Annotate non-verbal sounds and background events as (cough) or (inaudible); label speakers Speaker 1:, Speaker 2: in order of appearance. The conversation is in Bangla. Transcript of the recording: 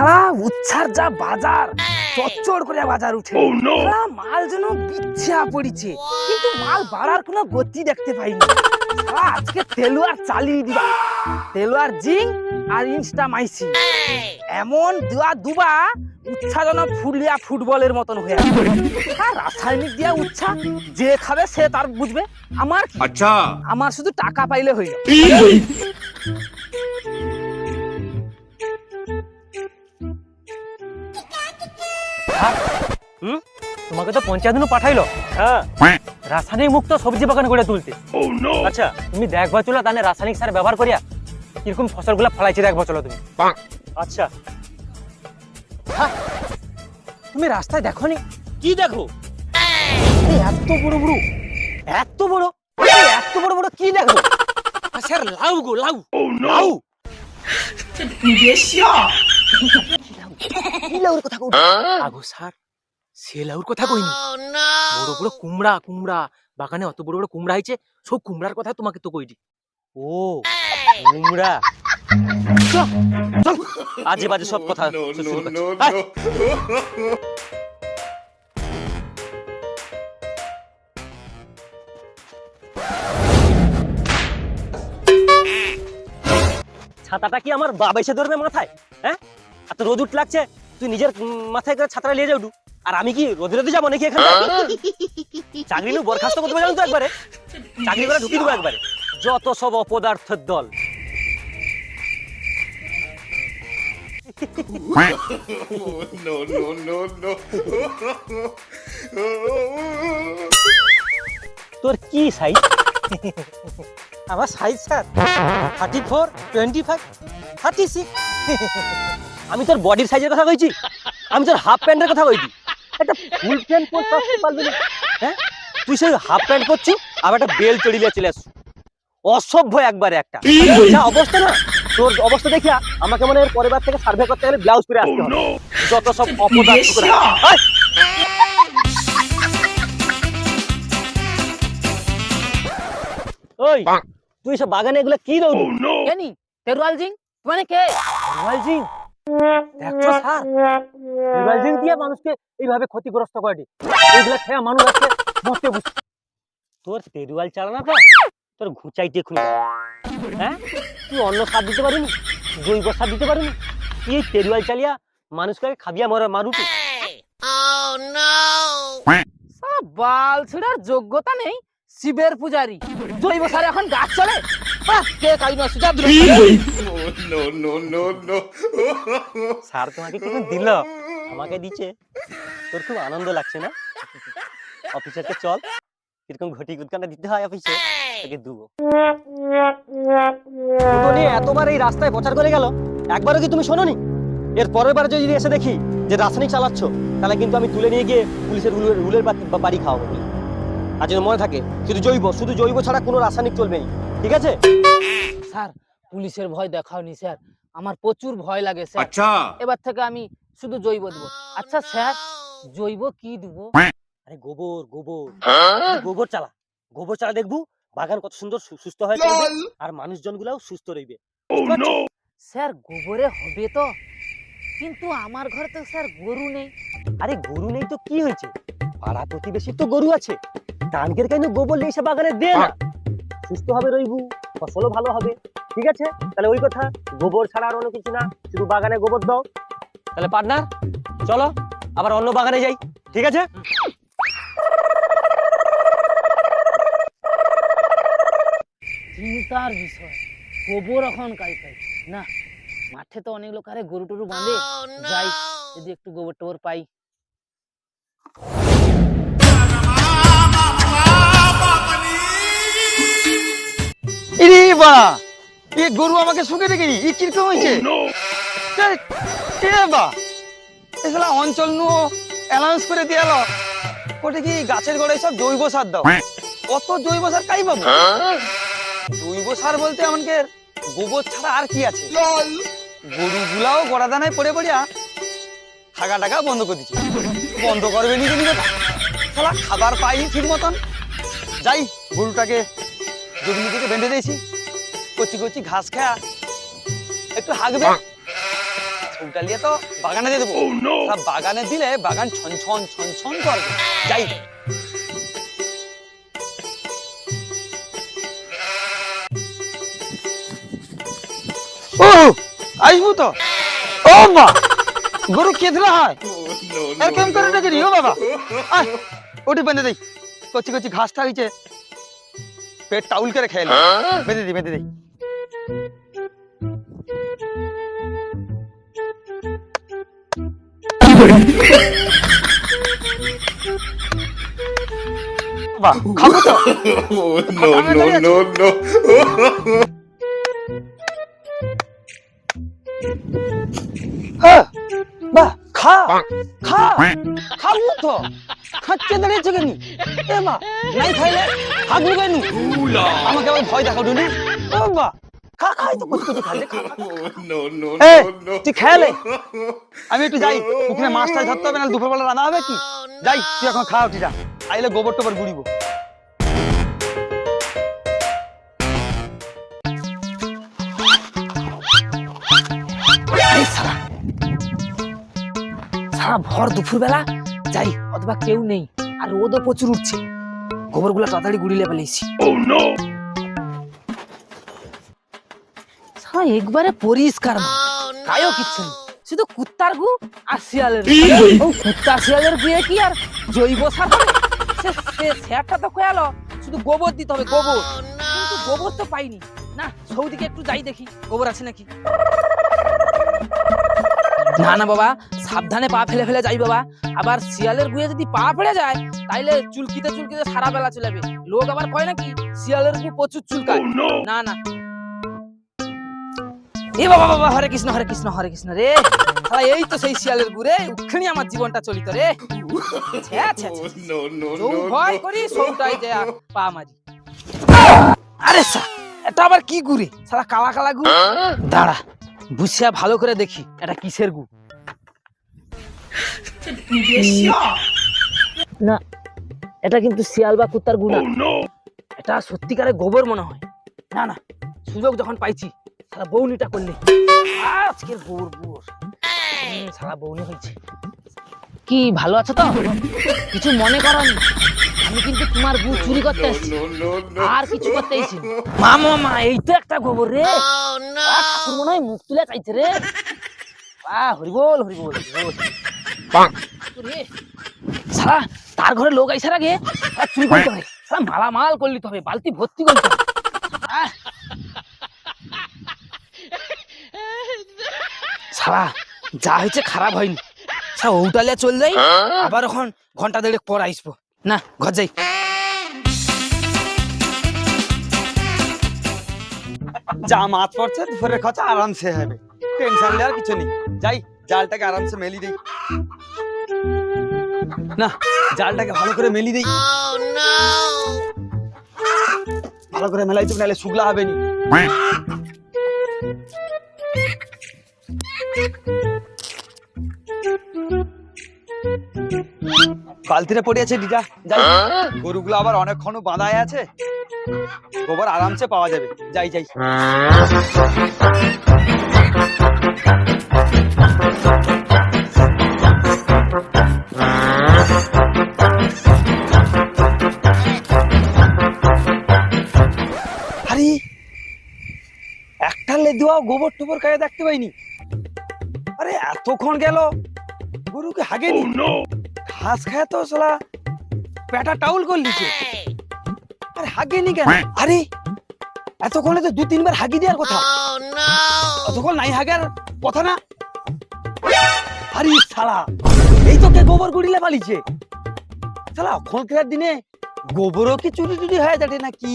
Speaker 1: সারা উচ্ছার যা বাজার চচ্চড় করে বাজার উঠে। oh, মাল যেন বিচ্ছা পড়িছে। কিন্তু মাল বাড়ার কোনো গতি দেখতে পাইনি। আজকে তেলুয়ার চালিয়ে দিবা। তেলুয়ার জিং আর ইনস্টা মাইসি। এমন দুয়া দুবা উচ্ছা যেন ফুলিয়া ফুটবলের মতন হয়ে রাসায়নিক দিয়া উচ্ছা যে খাবে সে তার বুঝবে। আমার
Speaker 2: আচ্ছা।
Speaker 1: আমার শুধু টাকা পাইলে হইল।
Speaker 3: তোমাকে তো পঞ্চায়েত পাঠাইলো। হ্যাঁ? রাসায়নিক মুক্ত সবজি বাগান করে তুলতে। আচ্ছা তুমি দেখবা চলো তাহলে রাসায়নিক সার ব্যবহার করিয়া কীরকম ফসলগুলো ফলাইছে দেখবা চলো তুমি। আচ্ছা। হ্যাঁ, তুমি রাস্তায় দেখো নি কি দেখো? এত বড় বড় এত বড় এত বড় বড় কি দেখো? স্যার লাউ গো লাউ। লাউ। (laughs) কি লাউর কথা কও আগো স্যার সে লাউর কথা কইনি। বড় বড় কুমড়া কুমড়া। বাগানে অত বড় বড় কুমড়া হয়েছে সব কুমড়ার কথা তোমাকে তো কইনি। ও কুমড়া। আজে বাজে সব কথা। ছাতাটা কি আমার বাবা এসে ধরবে মাথায়? এত রোদ উঠ লাগছে, তুই নিজের মাথায় করে ছাতাটা নিয়ে যাও আর আমি কি রোদে রোদে যাব নাকি এখানে চাকরি নিয়ে বরখাস্ত করতে পারলাম তো একবারে? চাকরি করে ঢুকিয়ে দেবো একবারে। যত সব অপদার্থের দল। তোর কি সাইজ আমার size sir thirty four twenty five thirty six আমি তোর বডির সাইজের কথা কইছি? আমি তোর হাফ প্যান্টের কথা কইছি। একটা ফুল প্যান্ট পরতে আসতে পারবি না। হ্যাঁ? তুই সেই হাফ প্যান্ট পরছু আবার একটা বেল চড়িয়ে চলে অসভ্য একবারে একটা। যা অবস্থা না? তোর অবস্থা দেখিয়া আমাকে মনে হয় এর পরের থেকে সার্ভে করতে গেলে ব্লাউজ পরে আসতে হবে। যত সব অপদার্থ করে। ওই তুই সব বাগানে এগুলো কি দৌড়
Speaker 1: কেনি তেরুয়াল জিং? মানে কে?
Speaker 3: রিভাইজিং হ্যাঁ? জৈব সার দিতে চালিয়া মানুষকে
Speaker 1: যোগ্যতা নেই শিবের পূজারি। জৈব সার এখন গাছ চলে?
Speaker 3: স্যার তোমাকে কিছু দিল। আমাকে দিচ্ছে। তোর খুব আনন্দ লাগছে না? অফিসারকে চল। কীরকম ঘটি গুটকানা দিতে হয় অফিসে? তোকে দুবো। নিয়ে এতবার এই রাস্তায় প্রচার করে গেল। একবারও কি তুমি শোনোনি? এর পরের বার যদি এসে দেখি যে রাসায়নিক চালাচ্ছ তাহলে কিন্তু আমি তুলে নিয়ে গিয়ে পুলিশের রুলের রুলের বাড়ি খাওয়াবো। আর যেন মনে থাকে শুধু জৈব শুধু জৈব ছাড়া কোনো রাসায়নিক চলবে না ঠিক আছে?
Speaker 1: স্যার পুলিশের ভয় দেখাওনি স্যার। আমার প্রচুর ভয় লাগে স্যার।
Speaker 2: আচ্ছা।
Speaker 1: এবার থেকে আমি শুধু জৈব দেবো। আচ্ছা স্যার জৈব কি দেবো?
Speaker 3: আরে গোবর গোবর। গোবর চালা। গোবর চালা দেখবু বাগান কত সুন্দর সুস্থ হয়ে যাবে আর মানুষজনগুলাও সুস্থ রইবে।
Speaker 1: oh, স্যার গোবরে হবে তো। কিন্তু আমার ঘরে তো স্যার গরু নেই।
Speaker 3: আরে গরু নেই তো কি হয়েছে? পাড়া প্রতিবেশী তো গরু আছে। টানকের কেন গোবর এসে বাগানে দে না সুস্থ হবে রইবু ফসলও ভালো হবে ঠিক আছে? তাহলে ওই কথা গোবর ছাড়া আর অন্য কিছু না শুধু বাগানে গোবর দাও। তাহলে পার্টনার চলো আবার অন্য বাগানে যাই ঠিক আছে?
Speaker 1: চিন্তার বিষয় গোবর এখন কাই পাই না মাঠে তো অনেক লোক আরে গরু টরু বাঁধে। যাই যদি একটু গোবর টোবর পাই।
Speaker 4: এ গরু আমাকে শুকে রেখে ই কীরকম হয়েছে? এ বা এগুলা অঞ্চল নু অ্যানাউন্স করে দিয়াল কোটে কি গাছের গোড়ায় সব জৈব সার দাও? কত জৈব সার কাই পাবো? জৈব সার বলতে আমাকে গোবর ছাড়া আর কি আছে? গরু গুলাও গড়া দানায় পড়ে পড়িয়া থাকা টাকা বন্ধ করে দিচ্ছে। বন্ধ করবে নিজে নিজে। খাবার পাইনি ঠিক মতন। যাই গরুটাকে জমি থেকে বেঁধে দিয়েছি। কচি কচি ঘাস খায়া একটু হাগবে? নিয়ে তো বাগানে দিয়ে দেবো। বাগানে দিলে বাগান ছন ছন ছন ছন করবে। যাই। ও আসব তো? ও মা! গরু কে দিলা হয়? আর কেম করে নাকি ও বাবা। ওটি বেঁধে দেই। কচি কচি ঘাস হয়েছে পেট টাউল করে খেয়ে বেঁধে দিই বেঁধে দিই। বাবা, খাব তো
Speaker 2: Oh, no, no, no.
Speaker 4: হ্যাঁ বাহ খা খা খাব তো খাচ্ছে দাঁড়িয়েছে কেন এ মা নাই খাইলে কেন আমাকে আবার ভয় দেখাও নি মা খা খাই তো কচি কচি খালে।
Speaker 2: Oh.
Speaker 4: তুই খেয়ালে আমি একটু যাই ওখানে মাছটা ধরতে হবে না দুপুরবেলা রান্না হবে কি? যাই তুই এখন খা উঠি যা। আইলে গোবর টোবর গুড়িব।
Speaker 1: এই সারা। সারা ভর দুপুর বেলা যাই অথবা কেউ নেই আর রোদও প্রচুর উঠছে। গোবরগুলা তাড়াতাড়ি গুড়িলে ফেলেছি। একবারে পরিষ্কার। কিচ্ছু নেই শুধু কুত্তার গু আর শিয়ালের ও কুত্তা শিয়ালের গুয়ে কি আর জৈব সার সে স্যারটা তো শুধু গোবর দিতে হবে গোবর কিন্তু গোবর তো পাইনি না সৌদিকে একটু যাই দেখি গোবর আছে নাকি না না বাবা সাবধানে পা ফেলে ফেলে যাই বাবা আবার শিয়ালের গুয়ে যদি পা পড়ে যায় তাইলে চুলকিতে চুলকিতে সারা বেলা চলে যাবে লোক আবার কয় নাকি শিয়ালের গু প্রচুর চুলকায় না না এ বাবা বাবা হরে কৃষ্ণ হরে কৃষ্ণ হরে কৃষ্ণ রে। এই তো সেই শিয়ালের গু রে উখানি আমার জীবনটা চলিত রে। ভয় করি সৌটাই যে পা মারি। আরে সা এটা আবার কি গুরে সালা কালা কালা গু দাঁড়া বুঝিয়া ভালো করে দেখি এটা কিসের গু না এটা কিন্তু শিয়াল বা কুত্তার গু না। এটা সত্যিকারে গোবর মনে হয়। না না সুযোগ যখন পাইছি সারা বৌনিটা করলে। আজকের সারা বৌনি হয়েছে। কি ভালো আছো তো? কিছু মনে করো আমি কিন্তু তোমার গু চুরি করতে এসেছি. আর কিছু করতে এসেছি মা মা এই তো একটা গোবর রে। ঠাকুর মনে হয় মুখ তুলে চাইছে রে। আহ হরিবল হরিবল সারা তার ঘরে লোক আইসার আগে চুরি করতে হবে সারা মালামাল করলি হবে বালতি ভর্তি করতে হবে। সারা যা হয়েছে খারাপ হয়নি। সারা ওটালে চল যাই আবার এখন ঘণ্টা দেড়েক পর আসব। না ঘর যাই।
Speaker 4: যা মাছ পড়ছে দুপুরের খরচা আরামসে হবে। টেনশন নেওয়ার কিছু নেই। যাই জালটাকে আরামসে মেলি দেই। না জালটাকে ভালো করে মেলি দেই। ভালো করে মেলাই তো নাহলে শুকলা হবে নি। বালতিটা পড়ে আছে ডিটা যাই গরুগুলো আবার অনেকক্ষণ বাঁধায় আছে। গোবর আরামসে পাওয়া যাবে। যাই যাই। আরে, একটা লেদুয়াও গোবর টোবর গায়ে দেখতে পাইনি। আরে, এতক্ষণ গেল। গরুকে হাগেনি। ঘাস খায় তো সালা পেটা টাউল করে লিছে আরে হাগেনি কেন? আরে এতক্ষণে তো দু তিনবার হাগি দেওয়ার কথা। অতক্ষণ নাই হাগার কথা না? আরে শালা এই তো কে গোবর গুড়িলে পালিছে? শালা এখনকার দিনে গোবরও কি চুরি চুরি হয়ে যাবে নাকি?